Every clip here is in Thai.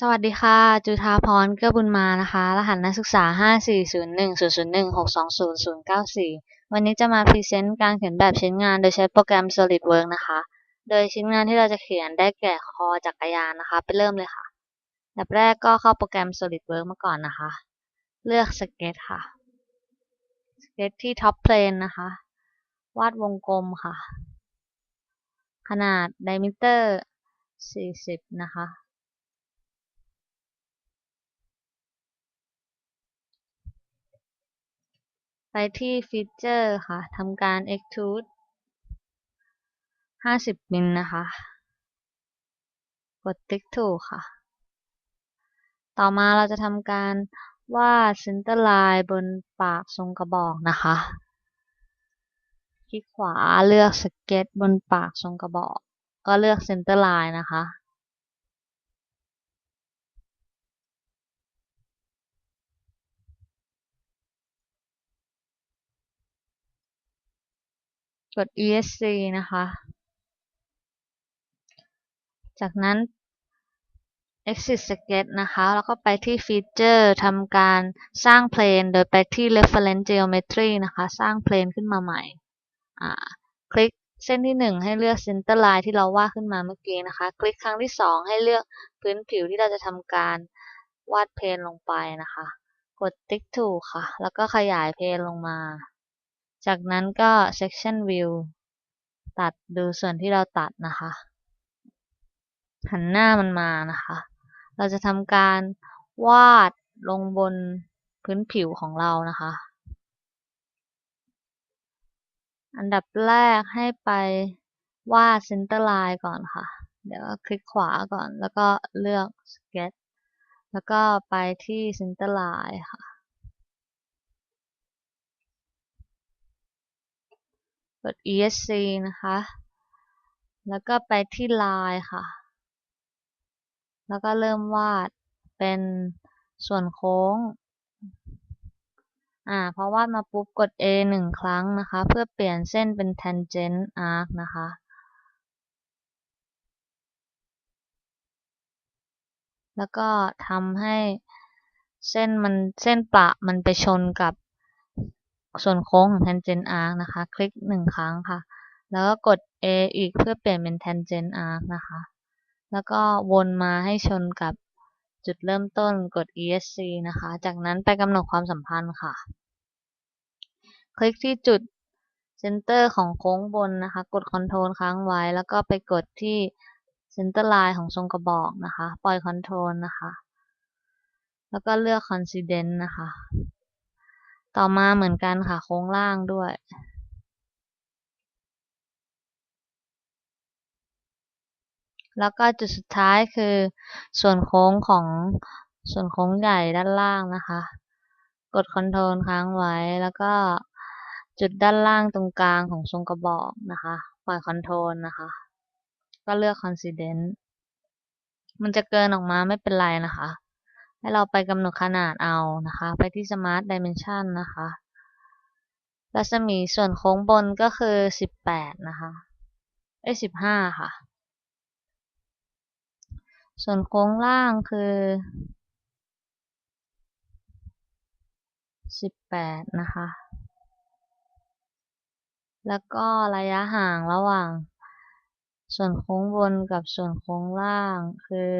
สวัสดีค่ะ จุฑาพรเกื้อบุญมานะคะ รหัสนักศึกษา 5401001620094 วันนี้จะมาพรีเซนต์การเขียนแบบชิ้นงานโดยใช้โปรแกรม SolidWorks นะคะ โดยชิ้นงานที่เราจะเขียนได้แก่คอจักรยานนะคะ ไปเริ่มเลยค่ะแบบแรกก็เข้าโปรแกรม SolidWorks มาก่อนนะคะ เลือก Sketch ค่ะ Sketch ที่ Top Plane นะคะ วาดวงกลมค่ะ ขนาด Diameter 40 นะคะ ไปที่ฟีเจอร์ค่ะทำการ extrude 50มิลนะคะ กดติ๊กถูกค่ะ ต่อมาเราจะทำการวาด center line บนปากทรงกระบอกนะคะ คลิกขวาเลือกสเก็ตบนปากทรงกระบอก ก็เลือก center line นะคะ กด esc นะคะ จากนั้น exit sketch นะคะ แล้วก็ไปที่ฟีเจอร์ทำการสร้างเพลน โดยไปที่ reference geometry นะคะ สร้างเพลนขึ้นมาใหม่ คลิกเส้นที่ 1 ให้เลือก center line ที่เราวาดขึ้นมาเมื่อกี้นะคะ คลิกครั้งที่ 2 ให้เลือกพื้นผิวที่เราจะทำการวาดเพลนลงไปนะคะ กดติ๊กถูกค่ะ แล้วก็ขยายเพลนลงมา จากนั้นก็ section view ตัดดูส่วนที่เราตัดนะคะ หันหน้ามันมานะคะ เราจะทำการวาดลงบนพื้นผิวของเรานะคะ อันดับแรกให้ไปวาด center line ก่อนค่ะ เดี๋ยวคลิกขวาก่อน แล้วก็เลือก sketch แล้วก็ไปที่ center line ค่ะ ก ด esc นะคะ แล้วก็ไปที่ลายค่ะ แล้วก็เริ่มวาดเป็นส่วนโค้ง อ่า พอวาดมาปุ๊บกด A หนึ่งครั้งนะคะ เพื่อเปลี่ยนเส้นเป็น tangent arc นะคะแล้วก็ทำให้เส้นมันเส้นปะมันไปชนกับ ส่วนโค้งของ tangent arc นะคะ คลิกหนึ่งครั้งค่ะ แล้วก็กด A อีกเพื่อเปลี่ยนเป็น tangent arc นะคะ แล้วก็วนมาให้ชนกับจุดเริ่มต้นกด esc นะคะ จากนั้นไปกำหนดความสัมพันธ์ค่ะ คลิกที่จุด center ของโค้งบนนะคะ กด Control ค้างไว้ แล้วก็ไปกดที่ center line ของทรงกระบอกนะคะ ปล่อย Control นะคะ แล้วก็เลือก coincident นะคะ ต่อมาเหมือนกันค่ะโค้งล่างด้วยแล้วก็จุดสุดท้ายคือส่วนโค้งของส่วนโค้งใหญ่ด้านล่างนะคะ กด Ctrl ค้างไว้แล้วก็จุดด้านล่างตรงกลางของทรงกระบอกนะคะ ปล่อย Ctrl นะคะ ก็เลือก coincident มันจะเกินออกมาไม่เป็นไรนะคะ ให้เราไปกำหนดขนาดเอานะคะ ไปที่ smart dimension นะคะ รัศมีส่วนโค้งบนก็คือ 18 นะคะ เอ้ย15 ค่ะ ส่วนโค้งล่างคือ 18 นะคะ แล้วก็ระยะห่างระหว่าง ส่วนโค้งบนกับส่วนโค้งล่างคือ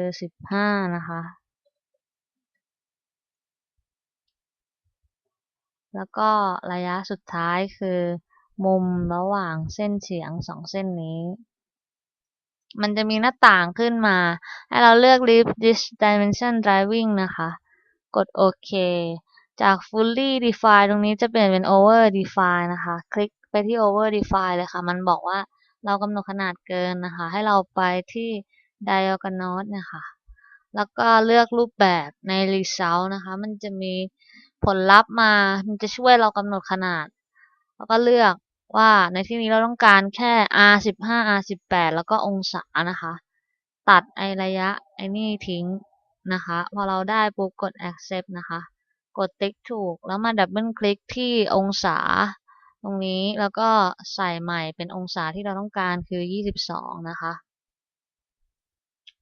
15 นะคะ แล้วก็ระยะสุดท้ายคือ มุมระหว่างเส้นเฉียงสองเส้นนี้ มันจะมีหน้าต่างขึ้นมา ให้เราเลือก Leave this dimension driving นะคะ กดโอเค จาก fully define ตรงนี้จะเปลี่ยนเป็น over define นะคะ คลิกไปที่ over define เลยค่ะ มันบอกว่าเรากำหนดขนาดเกินนะคะ ให้เราไปที่ diagonal นะคะ แล้วก็เลือกรูปแบบใน result นะคะ มันจะมี ผลลัพธ์มา มันจะช่วยเรากำหนดขนาด แล้วก็เลือกว่าในที่นี้เราต้องการแค่ r 15 r 18แล้วก็องศานะคะ ตัดไอระยะไอนี่ทิ้งนะคะ พอเราได้ปุ๊บกด accept นะคะ กดติ๊กถูก แล้วมาดับเบิลคลิกที่องศา ตรงนี้แล้วก็ใส่ใหม่เป็นองศาที่เราต้องการคือ 22 นะคะ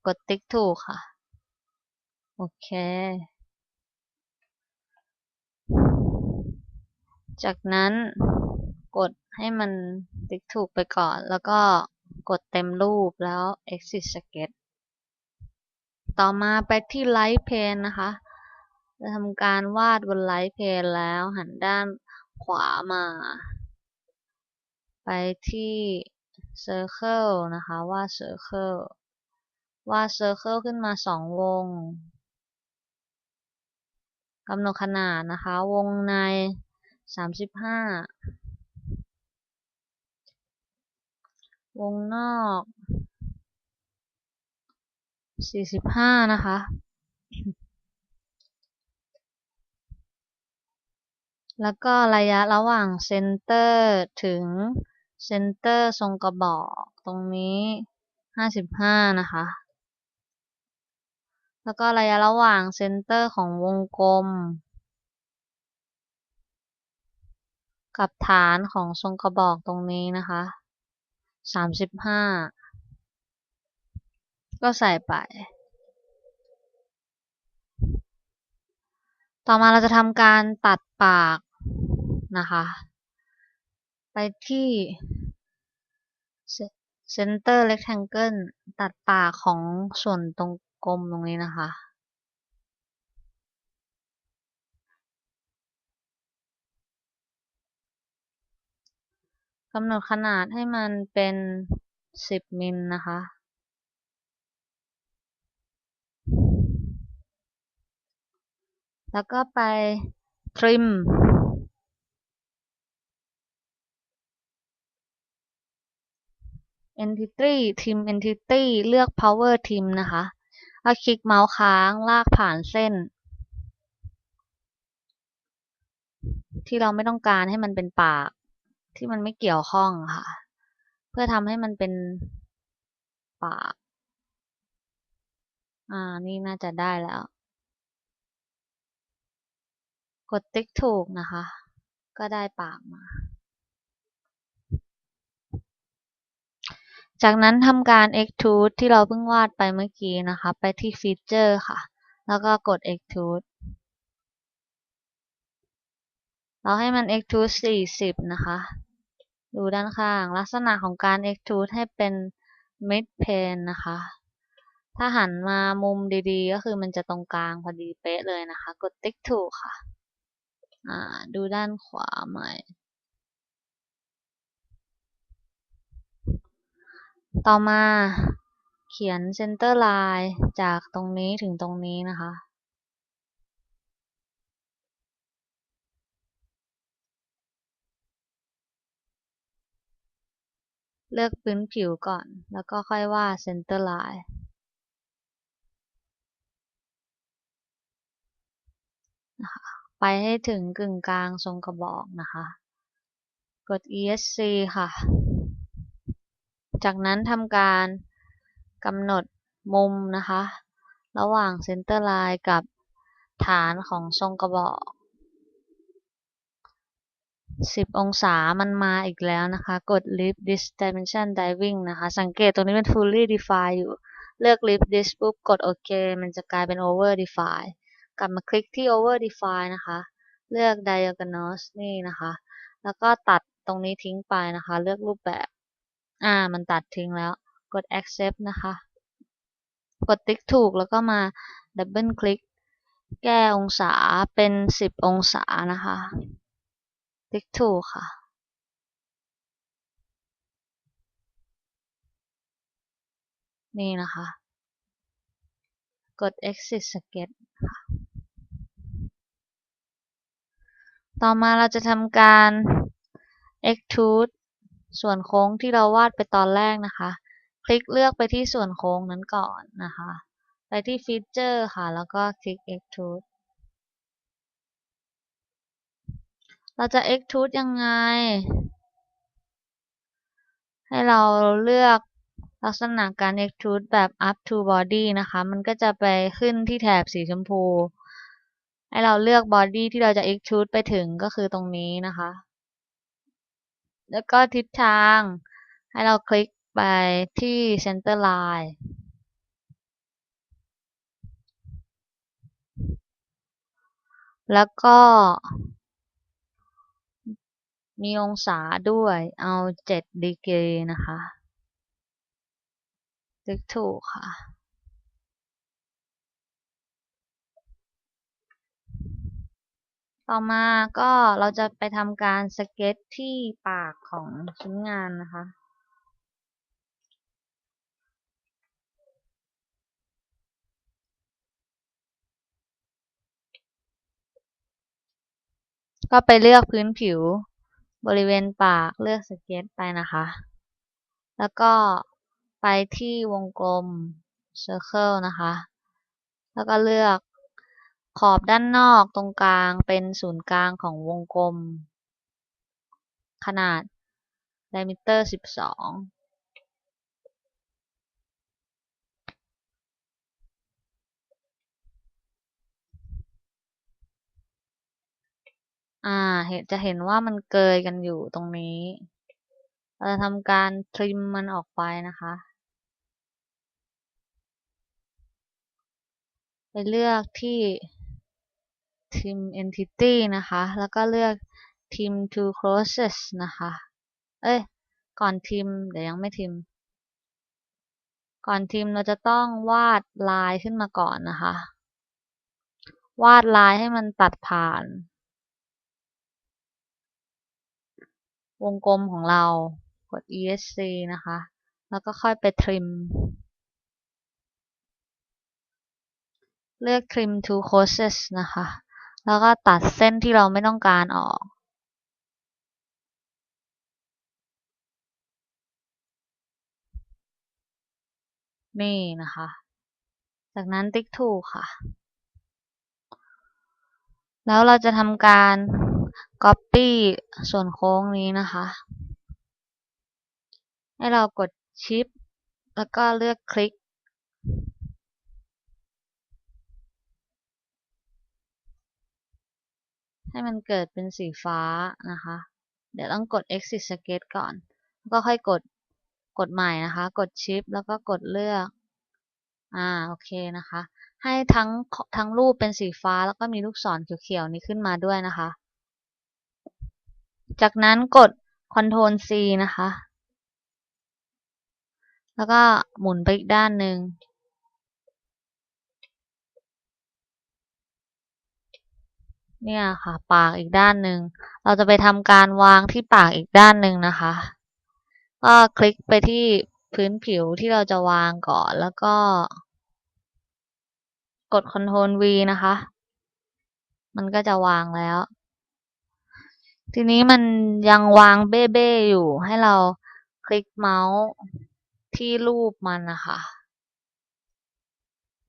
กดติ๊กถูกค่ะ โอเค จากนั้นกดให้มันติ๊กถูกไปก่อน แล้วก็กดเต็มรูปแล้ว exit sketch ต่อมาไปที่ Light Pane นะคะ จะทำการวาดบน Light Pane แล้วหันด้านขวามา ไปที่ Circle นะคะวาด Circle วาด Circle ขึ้นมาสองวงกำหนดขนาดนะคะ วงใน 35วงนอก45นะคะ แล้วก็ระยะระหว่างเซนเตอร์ถึงเซนเตอร์ทรงกระบอกตรงนี้55นะคะ แล้วก็ระยะระหว่างเซนเตอร์ของวงกลม กับฐานของทรงกระบอกตรงนี้นะคะ35ก็ใส่ไป ต่อมาเราจะทำการตัดปากนะคะ ไปที่ Center Rectangle ตัดปากของส่วนตรงกลมตรงนี้นะคะ กำหนดขนาดให้มันเป็น 10 มิลนะคะ แล้วก็ไป trim entity trim entity เลือก power trim นะคะแล้วคลิกเมาส์ค้างลากผ่านเส้น ที่เราไม่ต้องการให้มันเป็นปาก ที่มันไม่เกี่ยวข้องค่ะ เพื่อทำให้มันเป็นปาก อ่า นี่น่าจะได้แล้ว กดติ๊กถูกนะคะ ก็ได้ปากมา จากนั้นทำการ extrude ที่เราเพิ่งวาดไปเมื่อกี้นะคะ ไปที่ feature ค่ะ แล้วก็กด extrude เราให้มัน extrude 40 นะคะ ดูด้านข้าง ลักษณะของการ extrude ให้เป็น mid plane นะคะ ถ้าหันมามุมดีๆ ก็คือมันจะตรงกลางพอดีเป๊ะเลยนะคะ กดติ๊กถูกค่ะอ่าดูด้านขวาใหม่ ต่อมาเขียน center line จากตรงนี้ถึงตรงนี้นะคะ เลือกพื้นผิวก่อน แล้วก็ค่อยว่า center line นะคะไปให้ถึงกึ่งกลางทรงกระบอกนะคะ กด ESC ค่ะ จากนั้นทำการกำหนดมุมนะคะ ระหว่าง center line กับฐานของทรงกระบอก 10 องศามันมาอีกแล้วนะคะ กด Lift this dimension diving นะคะ สังเกตตรงนี้เป็น fully define อยู่ เลือก Lift this ปุ๊บ กดโอเค มันจะกลายเป็น over define กลับมาคลิกที่ over define นะคะ เลือก diagonals นี่นะคะ แล้วก็ตัดตรงนี้ทิ้งไปนะคะ เลือกรูปแบบ อ่า มันตัดทิ้งแล้ว กด accept นะคะ กดติ๊กถูกแล้วก็มา double คลิกแก้องศาเป็น 10 องศานะคะ ติ๊กถูค่ะนี่นะคะ กด exit sketch ค่ะต่อมาเราจะทำการ extrude ส่วนโค้งที่เราวาดไปตอนแรกนะคะ คลิกเลือกไปที่ส่วนโค้งนั้นก่อนนะคะ ไปที่ feature ค่ะ แล้วก็คลิก extrude เราจะ extrude ยังไง ให้เราเลือกลักษณะการ extrude แบบ up to body นะคะ มันก็จะไปขึ้นที่แถบสีชมพู ให้เราเลือก body ที่เราจะ extrude ไปถึงก็คือตรงนี้นะคะ แล้วก็ทิศทาง ให้เราคลิกไปที่ center line แล้วก็ มีองศาด้วยเอา7ดีกรีนะคะติ๊กถูกค่ะ ต่อมาก็เราจะไปทำการสเก็ตที่ปากของชิ้นงานนะคะก็ไปเลือกพื้นผิว บริเวณปากเลือกสเก็ตไปนะคะ แล้วก็ไปที่วงกลม Circle นะคะ แล้วก็เลือกขอบด้านนอกตรงกลางเป็นศูนย์กลางของวงกลม ขนาด diameter 12 อ่า เห็นจะเห็นว่ามันเกยกันอยู่ตรงนี้ เราจะทำการทริมมันออกไปนะคะ ไปเลือกที่ trim entity นะคะ แล้วก็เลือก trim to closest นะคะ เอ้ย ก่อนทิม เดี๋ยวยังไม่ทิม ก่อนทิมเราจะต้องวาดลายขึ้นมาก่อนนะคะ วาดลายให้มันตัดผ่าน วงกลมของเรา กด esc นะคะ แล้วก็ค่อยไปทริม เลือก trim to closest นะคะ แล้วก็ตัดเส้นที่เราไม่ต้องการออกนี่นะคะ จากนั้นติ๊กถูกค่ะ แล้วเราจะทำการ Copy ส่วนโค้งนี้นะคะ ให้เรากดชิป แล้วก็เลือกคลิก ให้มันเกิดเป็นสีฟ้านะคะ เดี๋ยวต้องกด exit sketch ก่อนแล้วก็ค่อยกดกดใหม่นะคะ กดชิป แล้วก็กดเลือก อ่า โอเคนะคะ ให้ทั้งทั้งรูปเป็นสีฟ้า แล้วก็มีลูกศรเขียวๆนี้ขึ้นมาด้วยนะคะ จากนั้นกด Ctrl C นะคะ แล้วก็หมุนไปอีกด้านหนึ่ง เนี่ยค่ะ ปากอีกด้านหนึ่ง เราจะไปทำการวางที่ปากอีกด้านหนึ่งนะคะ ก็คลิกไปที่พื้นผิวที่เราจะวางก่อนแล้วก็กด Ctrl V นะคะ มันก็จะวางแล้ว ทีนี้มันยังวางเบ้ๆอยู่ให้เราคลิกเมาส์ที่รูปมันนะคะ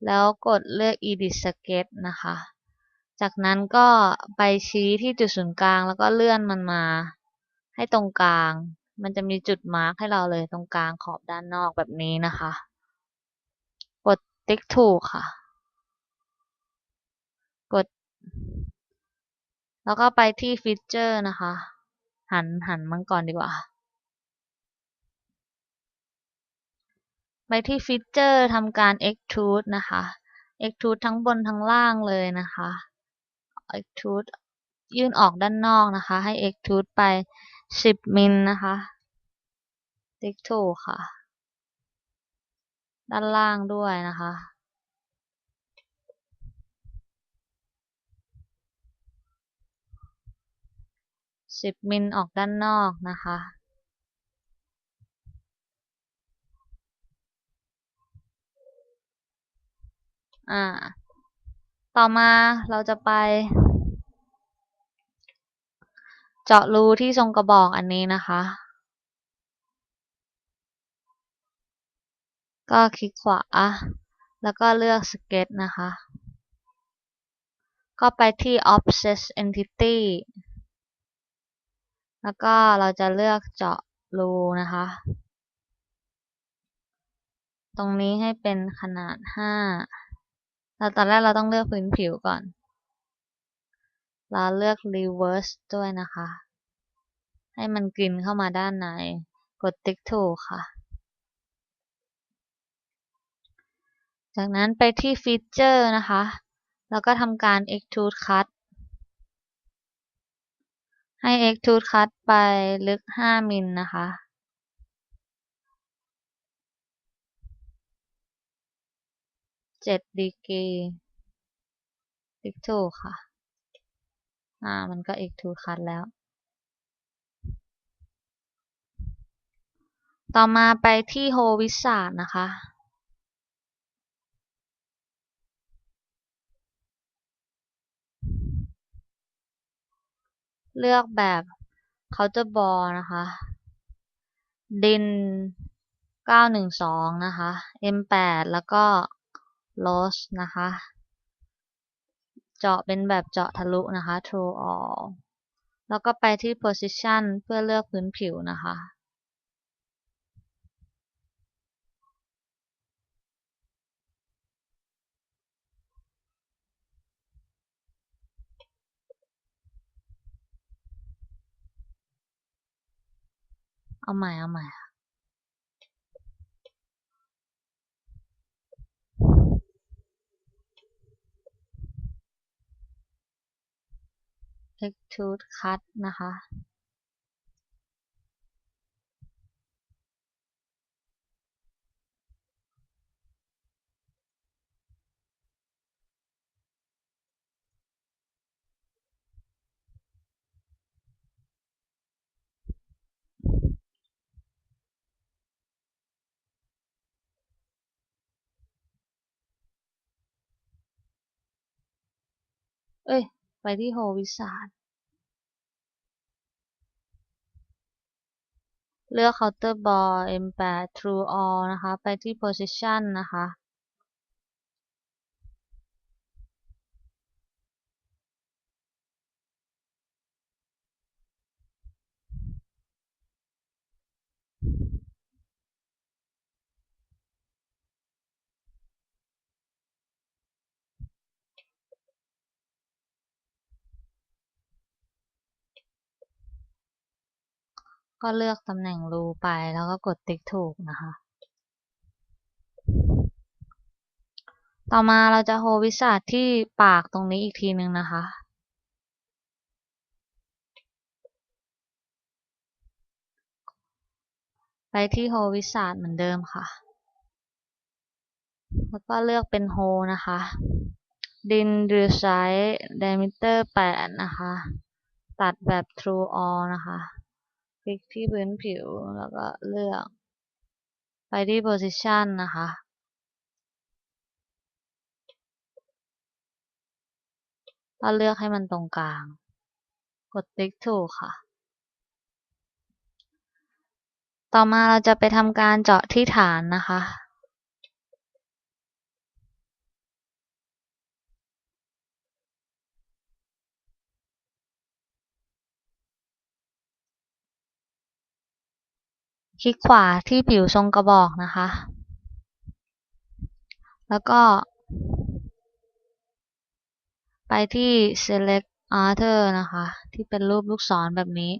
แล้วกดเลือก Edit Sketch นะคะ จากนั้นก็ไปชี้ที่จุดศูนย์กลางแล้วก็เลื่อนมันมา ให้ตรงกลาง มันจะมีจุดมาร์กให้เราเลยตรงกลางขอบด้านนอกแบบนี้นะคะ กดติ๊กถูกค่ะ กด แล้วก็ไปที่ฟีเจอร์นะคะ หันหันมันก่อนดีกว่า ไปที่ฟีเจอร์ทำการ extrude นะคะ extrude ทั้งบนทั้งล่างเลยนะคะ extrude ยื่นออกด้านนอกนะคะ ให้ extrude ไป 10 มิลนะคะติ๊กถูกค่ะ ด้านล่างด้วยนะคะ 10มิลออกด้านนอกนะคะ อ่า ต่อมาเราจะไป เจาะรูที่ทรงกระบอกอันนี้นะคะ ก็คลิกขวา แล้วก็เลือก Sketch นะคะ ก็ไปที่ Offset Entity แล้วก็เราจะเลือกเจาะรูนะคะ ตรงนี้ให้เป็นขนาด5แล้วตอนแรกเราต้องเลือกพื้นผิวก่อน เราเลือก Reverse ด้วยนะคะ ให้มันกลืนเข้ามาด้านใน กดติ๊กถูกค่ะ จากนั้นไปที่ฟีเจอร์นะคะ แล้วก็ทำการ Extrude Cut ให้ extrude cut ไปลึก5มิลนะคะ7ดีกรีติ๊กถูค่ะ อ่า มันก็ extrude cut แล้ว ต่อมาไปที่ Hole Wizard นะคะ เลือกแบบ Counter Ball นะคะ ดิน 912 นะคะ M8 แล้วก็ Loss นะคะ เจาะเป็นแบบเจาะทะลุนะคะ True All แล้วก็ไปที่ Position เพื่อเลือกพื้นผิวนะคะ เอาใหม่เอาใหม่ Extrude Cut นะคะ เอ้ย ไปที่โฮวิสานเลือกเคาน์เตอร์บอร์ m8 true all นะคะ ไปที่ position นะคะ ก็เลือกตำแหน่งรูไปแล้วก็กดติ๊กถูกนะคะ ต่อมาเราจะโฮวิสาดที่ปากตรงนี้อีกทีหนึ่งนะคะ ไปที่โฮวิสาดเหมือนเดิมค่ะ แล้วก็เลือกเป็นโฮนะคะ ดินหรือไซส์ diameter 8นะคะ ตัดแบบ true all นะคะ ลิกที่พื้นผิวแล้วก็เลือก ไปที่ position นะคะ ก็เลือกให้มันตรงกลาง กดติ๊กถูกค่ะ ต่อมาเราจะไปทำการเจาะที่ฐานนะคะ คลิกขวาที่ผิวทรงกระบอกนะคะ แล้วก็ ไปที่ select other นะคะ ที่เป็นรูปลูกศรแบบนี้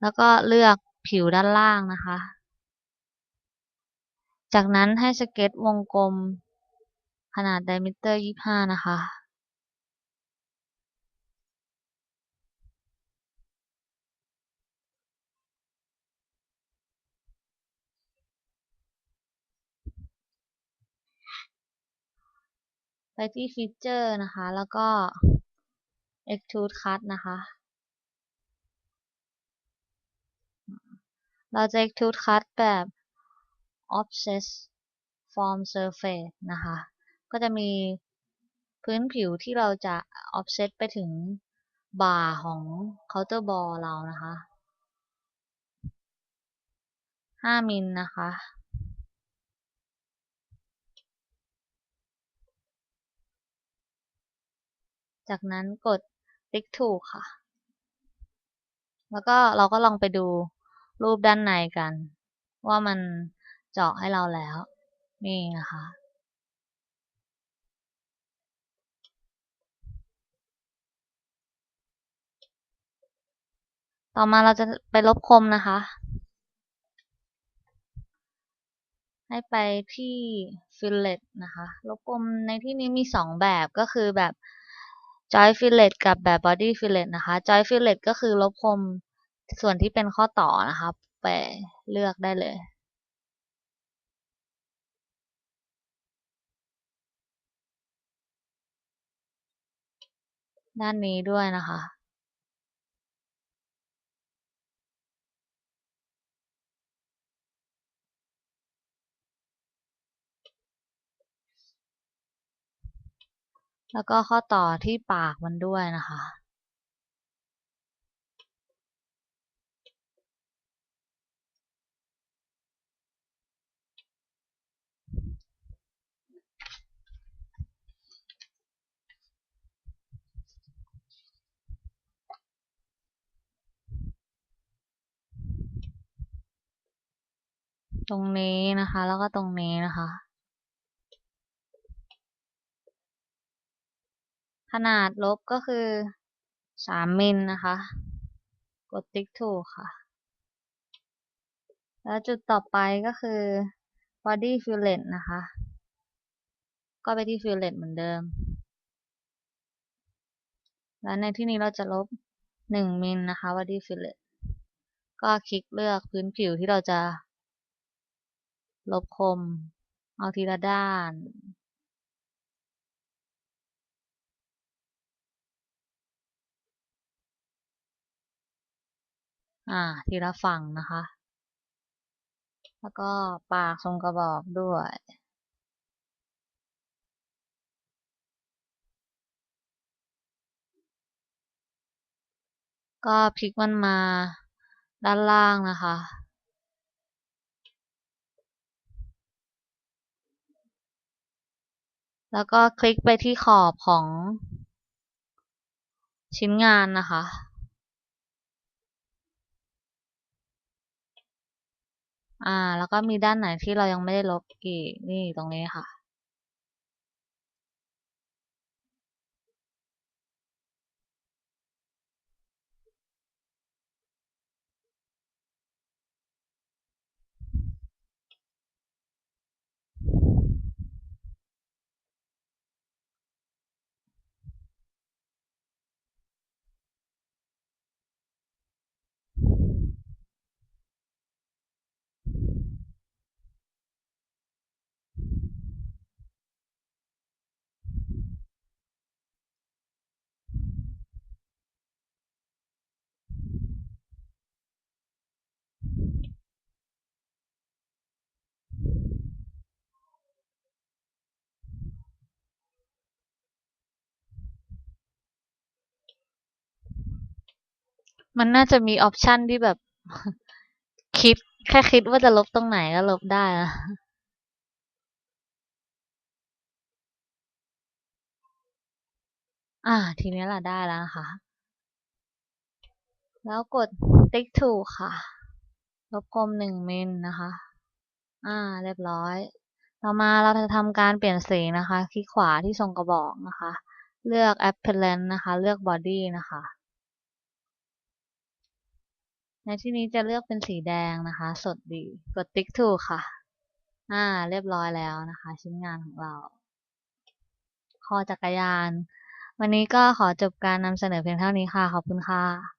แล้วก็เลือกผิวด้านล่างนะคะ จากนั้นให้สเก็ตวงกลมขนาด diameter 25 นะคะ ไปที่ฟีเจอร์นะคะ แล้วก็ extrude cut นะคะ เราจะ extrude cut แบบ offset form surface นะคะ ก็จะมีพื้นผิวที่เราจะ offset ไปถึงบ่าของ counter ball เรานะคะ 5 มิลนะคะ จากนั้นกดติ๊กถูกค่ะ แล้วก็เราก็ลองไปดูรูปด้านในกัน ว่ามันเจาะให้เราแล้ว นี่นะคะต่อมาเราจะไปลบคมนะคะ ให้ไปที่ fillet นะคะ ลบคมในที่นี้มี2แบบก็คือแบบ joint fillet กับแบบ body fillet นะคะ joint fillet ก็คือลบคมส่วนที่เป็นข้อต่อนะครับ ไปเลือกได้เลย ด้านนี้ด้วยนะคะ แล้วก็ข้อต่อที่ปากมันด้วยนะคะ ตรงนี้นะคะ แล้วก็ตรงนี้นะคะ ขนาดลบก็คือสามมิลนะคะ กดติ๊กถูกค่ะ แล้วจุดต่อไปก็คือ body fillet นะคะ ก็ไปที่ fillet เหมือนเดิม แล้วในที่นี้เราจะลบหนึ่งมิลนะคะ body fillet ก็คลิกเลือกพื้นผิวที่เราจะ ลบคม เอาทีละด้าน อ่า ทีละฝั่งนะคะ แล้วก็ปากทรงกระบอกด้วย ก็พลิกมันมาด้านล่างนะคะ แล้วก็คลิกไปที่ขอบของชิ้นงานนะคะ อ่า แล้วก็มีด้านไหนที่เรายังไม่ได้ลบอีก นี่ตรงนี้ค่ะ มันน่าจะมีออปชันที่แบบ คิดแค่คิดว่าจะลบตรงไหนก็ลบได้นะอ่า ทีนี้ล่ะได้แล้วนะคะ แล้วกดติ๊กถูกค่ะ ลบคมหนึ่งมิลนะคะ อ่า เรียบร้อย ต่อมาเราจะทำการเปลี่ยนสีนะคะ คลิกขวาที่ทรงกระบอกนะคะ เลือก apparent นะคะ เลือก body นะคะ ในที่นี้จะเลือกเป็นสีแดงนะคะ สดดี กดติ๊กถูกค่ะ อ่า เรียบร้อยแล้วนะคะ ชิ้นงานของเรา คอจักรยาน วันนี้ก็ขอจบการนำเสนอเพียงเท่านี้ค่ะ ขอบคุณค่ะ